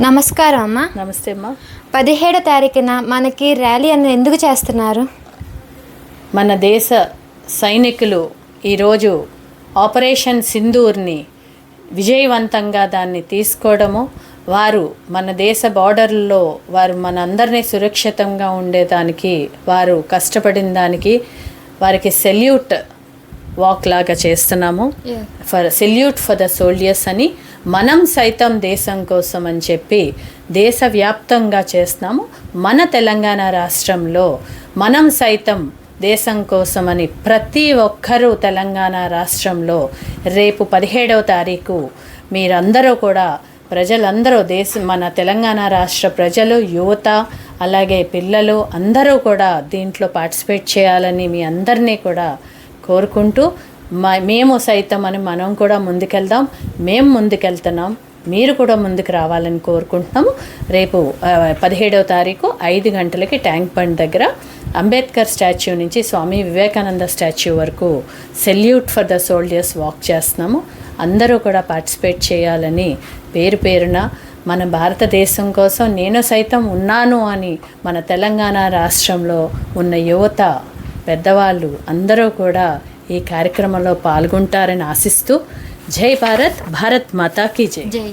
నమస్కారం అమ్మ. నమస్తే అమ్మా. పదిహేడో తారీఖున మనకి ర్యాలీ అనేది ఎందుకు చేస్తున్నారు? మన దేశ సైనికులు ఈరోజు ఆపరేషన్ సింధూర్ని విజయవంతంగా దాన్ని తీసుకోవడము వారు మన దేశ బార్డర్లో వారు మన అందరినీ సురక్షితంగా ఉండేదానికి వారు కష్టపడిన దానికి వారికి సెల్యూట్ వాక్ లాగా చేస్తున్నాము. For salute for the soldiers అని మనం సైతం దేశం కోసం అని చెప్పి దేశవ్యాప్తంగా చేస్తున్నాము. మన తెలంగాణ రాష్ట్రంలో మనం సైతం దేశం కోసమని ప్రతి ఒక్కరూ తెలంగాణ రాష్ట్రంలో రేపు పదిహేడవ తారీఖు మీరందరూ కూడా ప్రజలందరూ దేశ మన తెలంగాణ రాష్ట్ర ప్రజలు యువత అలాగే పిల్లలు అందరూ కూడా దీంట్లో పార్టిసిపేట్ చేయాలని మీ అందరినీ కూడా కోరుకుంటూ మేము సైతం అని మనం కూడా ముందుకెళ్దాం మేము ముందుకెళ్తున్నాం మీరు కూడా ముందుకు రావాలని కోరుకుంటున్నాము. రేపు పదిహేడవ తారీఖు ఐదు గంటలకి ట్యాంక్ బండ్ దగ్గర అంబేద్కర్ స్టాచ్యూ నుంచి స్వామి వివేకానంద స్టాచ్యూ వరకు salute for the soldiers walk చేస్తున్నాము. అందరూ కూడా పార్టిసిపేట్ చేయాలని పేరు పేరున మన భారతదేశం కోసం నేను సైతం ఉన్నాను అని మన తెలంగాణ రాష్ట్రంలో ఉన్న యువత పెద్దవాళ్ళు అందరూ కూడా ఈ కార్యక్రమంలో పాల్గొంటారని ఆశిస్తూ జై భారత్ భారత్ మాతాకి జై. జై.